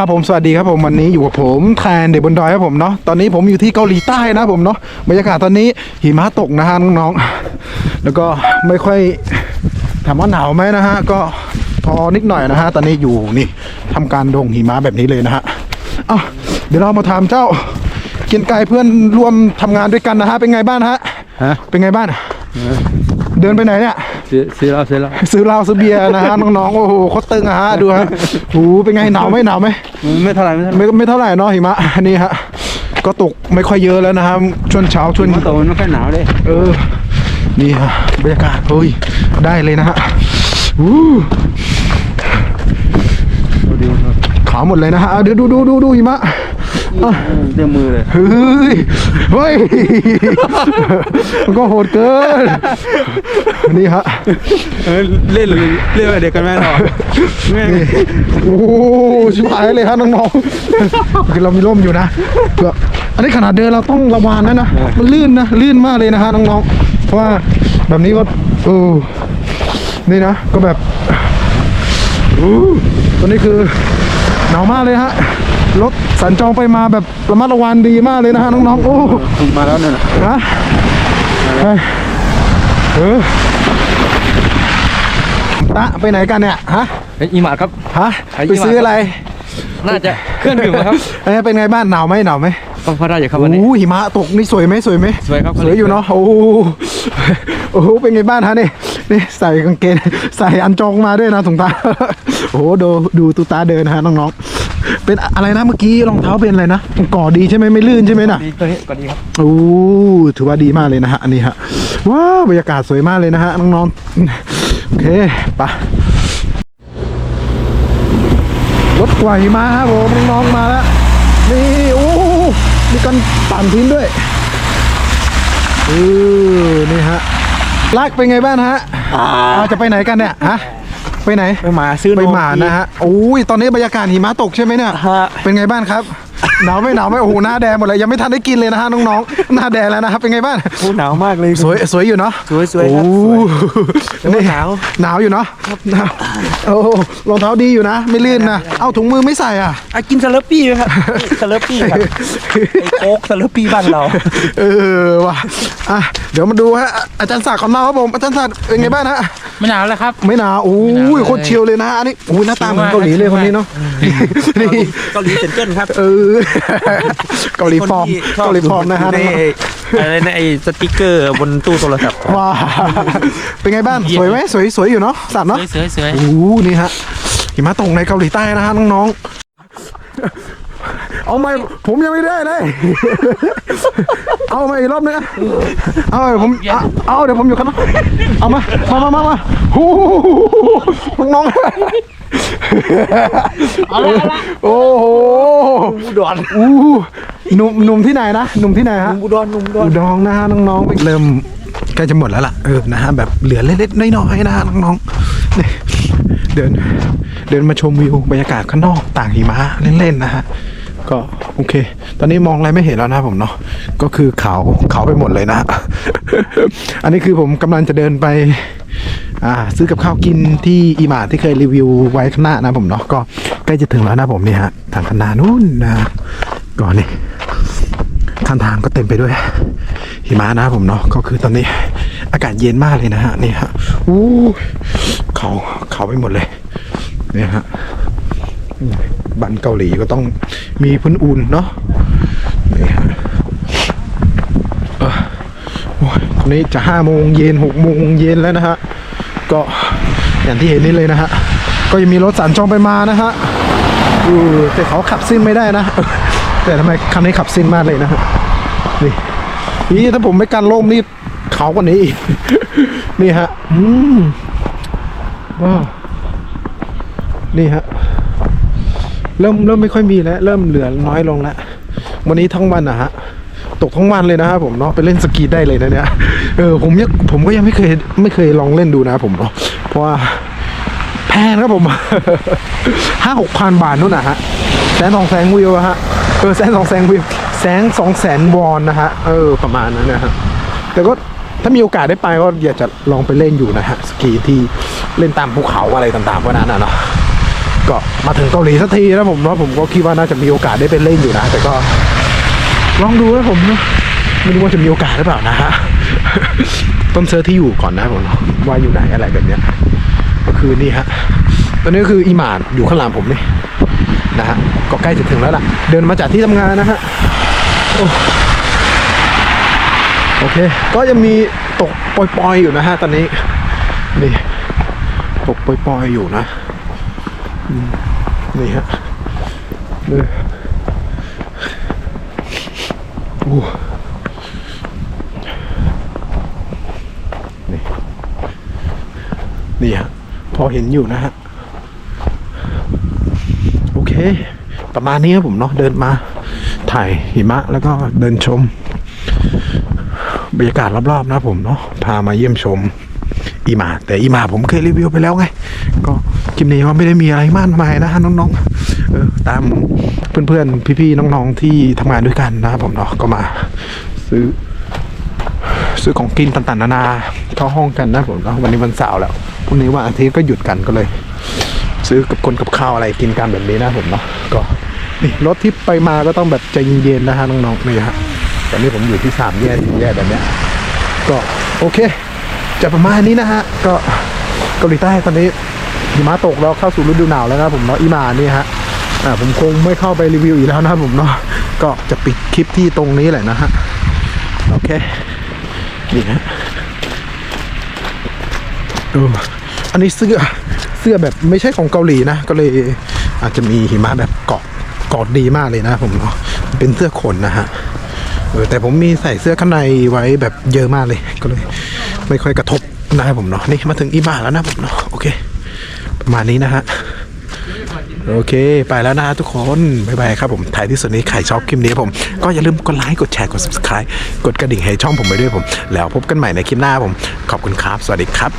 ครับผมสวัสดีครับผมวันนี้อยู่กับผมแทนเด็กบนดอยครับผมเนาะตอนนี้ผมอยู่ที่เกาหลีใต้นะผมเนาะบรรยากาศตอนนี้หิมะตกนะฮะน้องๆแล้วก็ไม่ค่อยถามว่าหนาวไหมนะฮะก็พอนิดหน่อยนะฮะตอนนี้อยู่นี่ทำการดงหิมะแบบนี้เลยนะฮะเอ้าเดี๋ยวเรามาถามเจ้าเกียนไกลเพื่อนร่วมทำงานด้วยกันนะฮะเป็นไงบ้างฮะฮะเป็นไงบ้างเดินไปไหนเนี่ย ซื้อซื้อแล้วซื้อแล้วซื้อเหล้าซื้อเบียร์นะฮะน้องๆโอ้โหโคตรตึงอะฮะดูฮะโอ้โหเป็นไงหนาวไหมหนาวไหมไม่เท่าไหร่ไม่เท่าไหร่ไม่ไม่เท่าไหร่เนาะหิมะนี่ฮะก็ตกไม่ค่อยเยอะแล้วนะครับช่วงเช้าช่วงมาโตมันไม่ค่อยหนาวเลยเออนี่ฮะบรรยากาศเฮ้ยได้เลยนะฮะอู้ดูดีครับขาวหมดเลยนะฮะเอาเดี๋ยวดูดูดูดูหิมะอะ เต็มมือเลยเฮ้ยเฮ้ยมันก็โหดเกินนี่ฮะเล่นเลยเล่นกับเด็กกันแม่หรอแม่นี่โอ้โหชิบหายเลยฮะน้องๆคือเรามีร่มอยู่นะเพื่ออันนี้ขนาดเดินเราต้องระวังนะนะมันลื่นนะลื่นมากเลยนะฮะน้องๆเพราะว่าแบบนี้ก็เออนี่นะก็แบบอู้ตอนนี้คือหนาวมากเลยฮะ รถสัญจรไปมาแบบระมัดระวังดีมากเลยนะฮะน้องๆโอ้มาแล้วเนี่ยฮะเฮ้ยเออตะไปไหนกันเนี่ยฮะเป็นอีหมาครับฮะไอ้ไปซื้ออะไร น่าจะเครื่องดื่มครับเอ้ยเป็นไงบ้านหนาวไหมหนาวไหมก็พอได้อยู่ครับวันนี้โอ้หิมะตกนี่สวยไหมสวยไหมสวยครับสวยอยู่เนาะโอ้โหโอ้โหเป็นไงบ้านฮะนี่ นี่ใส่กางเกงใส่อันจองมาด้วยนะถุงตาโอ้โหดูดูตุตาเดินนะฮะน้องๆ เป็นอะไรนะเมื่อกี้รองเท้าเป็นอะไรนะก่อดีใช่ไหมไม่ลื่นใช่ไหมน่ะดีตัวนี้ก็ดีครับโอ้ถือว่าดีมากเลยนะฮะอันนี้ฮะว้าวบรรยากาศสวยมากเลยนะฮะน้องๆโอเคไปะรถไกวมาครับผมน้องๆมาแล้วนี่โอ้มีกันปั่นทิ้นด้วยเออนี่ฮะ ลากเป็นไงบ้างฮะอ่าจะไปไหนกันเนี่ยฮะไปไหนไปหมาซื้อไปหมานะฮะโอ้ยตอนนี้บรรยากาศหิมะตกใช่ไหมเนี่ยฮะเป็นไงบ้างครับ หนาวไหม่หนาวไหม่โอ้โหหน้าแดงหมดเลยยังไม่ทันได้กินเลยนะฮะน้องๆหน้าแดงแล้วนะครับเป็นไงบ้างโอ้หนาวมากเลยสวยสวยอยู่เนาะสวยสวยครับโอ้สวยนี่หนาวหนาวอยู่เนาะหนาวโอ้รองเท้าดีอยู่นะ ไม่ลื่นนะเอาถุงมือไม่ใส่อะอะกินสลัดปี้ไหมครับสลัดปี้ครับไอ้โค้กสลัดปี้บ้านเราเออว่ะอะเดี๋ยวมาดูฮะอาจารย์ศักดิ์ของเราครับผมอาจารย์ศักดิ์เป็นไงบ้างฮะไม่หนาวแล้วครับ ไม่หนาวโอ้ไม่หนาวเลยยโคตรเชียวเลยนะอันนี้โอ้ยหน้าตาเหมือนเกาหลีเลยคนนี้เนาะนี่เกาหลีเซนเจิ้นครับเออเกาหลีฟอร์มเกาหลีฟอร์มนะฮะในอะไรนะไอ้สติ๊กเกอร์บนตู้โทรศัพท์ว้าเป็นไงบ้านสวยไหมสวยสวยอยู่เนาะสัตว์เนาะ สวยๆสวย โอ้โหนี่ฮะหิมะตกในเกาหลีใต้นะฮะน้องๆ เอาไม่ผมยังไม่ได้เลย เอามาอีกรอบนึงอะเอาผมเอาเอาเดี๋ยวผมอยู่ข้างนอกเอามา มามามามาโอ้โหน้องๆโอ้โหอุดรอู้หนุ่มหนุ่มที่ไหนนะหนุ่มที่ไหนฮะ อุดรนุ่มอุดรอุดองนะฮะน้องๆเริ่มใกล้จะหมดแล้วล่ะเออนะฮะแบบเหลือเล็กๆน้อยๆนะฮะน้องๆนี่เดิน เดินมาชมวิวบรรยากาศข้างนอกต่างหิมะเล่นๆนะฮะ ก็โอเค ตอนนี้มองอะไรไม่เห็นแล้วนะผมเนาะก็คือเขาเขาไปหมดเลยนะ อันนี้คือผมกำลังจะเดินไป อ่า ซื้อกับข้าวกินที่อีหมาที่เคยรีวิวไว้ข้างหน้านะผมเนาะก็ใกล้จะถึงแล้วนะผมนี่ฮะทางข้างหน้านู้นนะก่อนนี่ข้างทางก็เต็มไปด้วย หิมะนะผมเนาะก็คือตอนนี้อากาศเย็นมากเลยนะฮะนี่ฮะอู้เขาเขาไปหมดเลยเนี่ยฮะ บันเกาหลีก็ต้องมีพื้นอุ่นเนาะนี่ฮะโอ้ยตอนนี้จะห้าโมงเย็นหกโมงเย็นแล้วนะฮะก็อย่างที่เห็นนี่เลยนะฮะก็ยังมีรถสัญจรไปมานะฮะเออแต่เขาขับซิ่งไม่ได้นะ แต่ทำไมคันนี้ขับซิ่งมากเลยนะฮะนี่นี่ถ้าผมไม่กันล่มนี่เขากว่านี้อีกนี่ฮะอืมว้าวนี่ฮะ เริ่มเริ่มไม่ค่อยมีแล้วเริ่มเหลือน้อยลงแล้ววันนี้ทั้งวันนะฮะตกทั้งวันเลยนะครับผมเนาะไปเล่นสกีได้เลยนะเนี่ยเออผมยังผมก็ยังไม่เคยไม่เคยลองเล่นดูนะครับผมเนาะเพราะว่าแพงครับผมห้าหกพันบาทนู่นนะฮะแสนสองแสนวิวอะฮะเออแสนสองแสนวิวแสนสองแสนวอนนะฮะเออประมาณนั้นนะฮะแต่ก็ถ้ามีโอกาสได้ไปก็อยากจะลองไปเล่นอยู่นะฮะสกีที่เล่นตามภูเขาอะไรต่างๆพวกนั้นนะเนาะ ก็มาถึงเกาหลีสักทีนะผมเนาะผมก็คิดว่าน่าจะมีโอกาสได้ไปเล่นอยู่นะ แต่ก็ลองดูนะผมนะไม่รู้ว่าจะมีโอกาสหรือเปล่านะฮะต้นเซิร์ชที่อยู่ก่อนนะผมเนาะว่าอยู่ไหนอะไรแบบเนี้ยก็คือนี่ฮะตอนนี้ก็คืออีหมานอยู่ข้างหลังผมนี่นะฮะก็ใกล้จะถึงแล้วล่ะ เดินมาจากที่ทำงานนะฮะโอเค ก็ยังมีตกปล่อยๆอยู่นะฮะตอนนี้นี่ตกปล่อยๆอยู่นะ นี่ฮะเออโอ้นี่นี่ฮะพอเห็นอยู่นะฮะ โอเค ประมาณนี้ครับผมเนาะเดินมาถ่ายหิมะแล้วก็เดินชม บรรยากาศรอบๆนะผมเนาะพามาเยี่ยมชม อีมา แต่อีมาผมเคยรีวิวไปแล้วไง ก็คลิปนี้ว่าไม่ได้มีอะไรมากมายนะฮะน้องๆเออตามเพื่อนๆพี่ๆน้องๆที่ทำงานด้วยกันนะครับผมเนาะก็มาซื้อซื้อของกินต่างๆนานาเข้าห้องกันนะผมเนาะวันนี้วันเสาร์แล้วพรุ่งนี้วันอาทิตย์ก็หยุดกันก็เลย ซื้อกับคนกับข้าวอะไรกินกันแบบนี้นะผมเนาะก็นี่รถที่ไปมาก็ต้องแบบใจเย็นๆนะฮะน้องๆนี่ฮะตอนนี้ผมอยู่ที่สามแยกสี่แยกแบบเนี้ยก็โอเค จะประมาณนี้นะฮะ ก็เกาหลีใต้ตอนนี้หิมะตกแล้วเข้าสู่ฤดูหนาวแล้วนะผมเนาะอีมานี่ฮะอ่าผมคงไม่เข้าไปรีวิวอีกแล้วนะผมเนาะก็จะปิดคลิปที่ตรงนี้แหละนะฮะโอเคนี่ฮะเอออันนี้เสื้อเสื้อแบบไม่ใช่ของเกาหลีนะ ก็เลยอาจจะมีหิมะแบบเกาะเกาะดีมากเลยนะผมเนาะเป็นเสื้อขนนะฮะแต่ผมมีใส่เสื้อข้างในไว้แบบเยอะมากเลยก็เลย ไม่ค่อยกระทบนะครับผมเนาะนี่มาถึงอีบาแล้วนะผมเนาะโอเค ประมาณนี้นะฮะโอเค ไปแล้วนะฮะทุกคน บ๊ายบายครับผมท้ายที่สุดนี้ใครชอบคลิปนี้ผม ก็อย่าลืมกดไลค์กดแชร์กด subscribe กดกระดิ่งให้ช่องผมไปด้วยผม แล้วพบกันใหม่ในคลิปหน้าผม ขอบคุณครับ สวัสดีครับ